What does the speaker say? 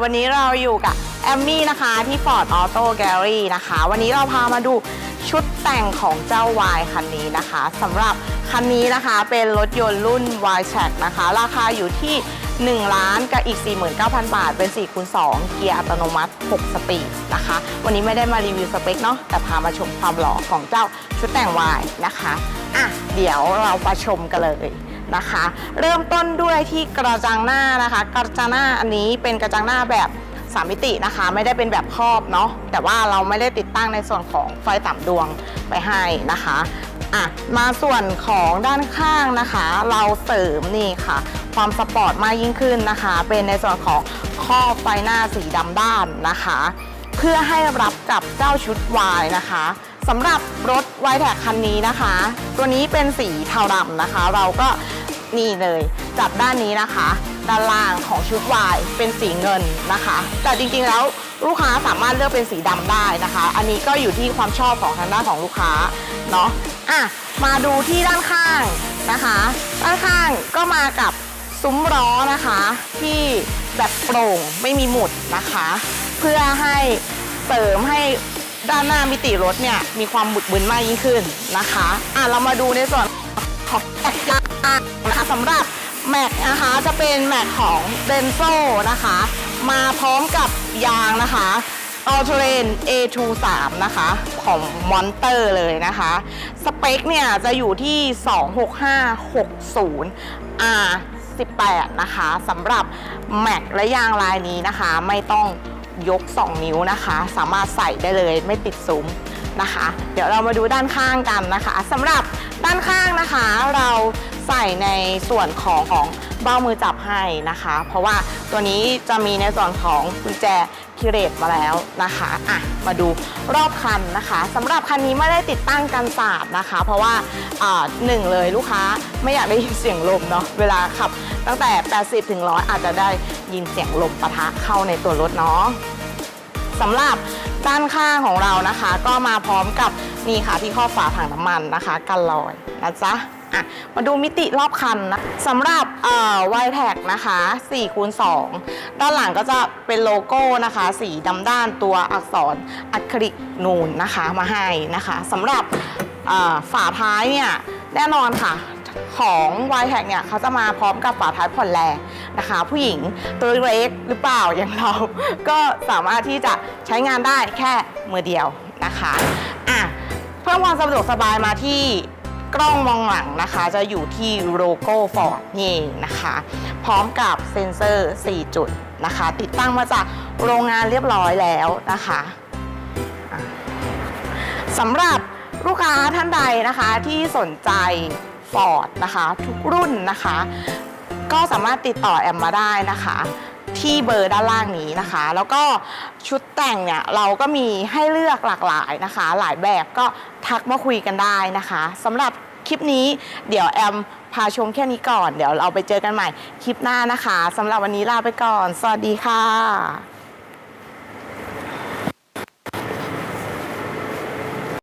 วันนี้เราอยู่กับแอมมี่นะคะที่ Ford Auto Gallery นะคะ วันนี้เราพามาดูชุดแต่งของเจ้า Y คันนี้นะคะสำหรับคันนี้นะคะเป็นรถยนต์รุ่น Y c h a c นะคะ ราคาอยู่ที่ 1 ล้านกับอีก 49,000 บาท เป็น4คูณ2เกียร์อัตโนมัติ 6 สปีดนะคะ วันนี้ไม่ได้มารีวิวสเปคเนาะแต่พามาชมความหล่อของเจ้าชุดแต่ง Y นะคะ อะ เดี๋ยวเรามาชมกันเลย นะคะ เริ่มต้นด้วยที่กระจังหน้านะคะ กระจังหน้าอันนี้เป็นกระจังหน้าแบบสามมิตินะคะ ไม่ได้เป็นแบบครอบเนาะแต่ว่าเราไม่ได้ติดตั้งในส่วนของไฟสามดวงไปให้นะคะอะมาส่วนของด้านข้างนะคะ เราเสริมนี่ค่ะ ความสปอร์ตมากยิ่งขึ้นนะคะ เป็นในส่วนของครอบไฟหน้าสีดำด้านนะคะ เพื่อให้รับกับเจ้าชุดวายนะคะสำหรับรถไวแท็กคันนี้นะคะ ตัวนี้เป็นสีเทาดำนะคะ เราก็ นี่เลยจับด้านนี้นะคะ ด้านล่างของชุดวายเป็นสีเงินนะคะ แต่จริงๆแล้วลูกค้าสามารถเลือกเป็นสีดำได้นะคะ อันนี้ก็อยู่ที่ความชอบของทางด้านของลูกค้าเนาะอะมาดูที่ด้านข้างนะคะ ด้านข้างก็มากับซุ้มล้อนะคะ ที่แบบโปร่งไม่มีหมุดนะคะ เพื่อให้เสริมให้ด้านหน้ามิติรถเนี่ยมีความบุดบึนมากยิ่งขึ้นนะคะ อะเรามาดูในส่วนของแม็กยาง นะคะสำหรับแม็กนะคะจะเป็นแม็กของเดนโซนะคะ มาพร้อมกับยางนะคะ a l t e r a n A23 นะคะ ของมอนเตอร์เลยนะคะ สเปคเนี่ยจะอยู่ที่ 26560 R 18นะคะสำหรับแม็กและยางลายนี้นะคะ ไม่ต้องยก 2 นิ้วนะคะ สามารถใส่ได้เลยไม่ติดซุ้มนะคะ เดี๋ยวเรามาดูด้านข้างกันนะคะสำหรับด้านข้างนะคะ เรา ใส่ในส่วนของของเบ้ามือจับให้นะคะ เพราะว่าตัวนี้จะมีในส่วนของกุญแจคิเรตมาแล้วนะคะอะมาดูรอบคันนะคะสำหรับคันนี้ไม่ได้ติดตั้งกันศาสตร์นะคะ เพราะว่าอ่าหนึ่งเลยลูกค้าไม่อยากได้ยินเสียงลมเนาะเวลาขับตั้งแต่ 80ถึง100 อาจจะได้ยินเสียงลมปะทะเข้าในตัวรถเนาะสำหรับด้านข้างของเรานะคะ ก็มาพร้อมกับนี่ค่ะที่ข้อฝาถังน้ำมันนะคะ กันลอยนะจ๊ะ อะมาดูมิติรอบคันนะสำหรับเอ่อไวแท็กนะคะ4คูณ2ด้านหลังก็จะเป็นโลโก้นะคะ สีดำด้านตัวอักษรอะคริกนูนนะคะมาให้นะคะสำหรับฝาท้ายเนี่ยแน่นอนค่ะของ y t a g เนี่ยเขาจะมาพร้อมกับฝาท้ายผ่อนแรงนะคะ ผู้หญิงตัวเล็กหรือเปล่าอย่างเรา ก็สามารถที่จะใช้งานได้แค่มือเดียวนะคะอะเพิ่มความสะดวกสบายมาที่ กล้องมองหลังนะคะ จะอยู่ที่โลโก้ฟอร์ดนี่เองนะคะ พร้อมกับเซ็นเซอร์ 4 จุดนะคะ ติดตั้งมาจากโรงงานเรียบร้อยแล้วนะคะสำหรับลูกค้าท่านใดนะคะที่สนใจ Ford นะคะ ทุกรุ่นนะคะ ก็สามารถติดต่อแอมมาได้นะคะ ที่เบอร์ด้านล่างนี้นะคะ แล้วก็ชุดแต่งเนี่ยเราก็มีให้เลือกหลากหลายนะคะ หลายแบบก็ทักมาคุยกันได้นะคะสำหรับคลิปนี้เดี๋ยวแอมพาชมแค่นี้ก่อน เดี๋ยวเราไปเจอกันใหม่คลิปหน้านะคะสำหรับวันนี้ลาไปก่อน สวัสดีค่ะ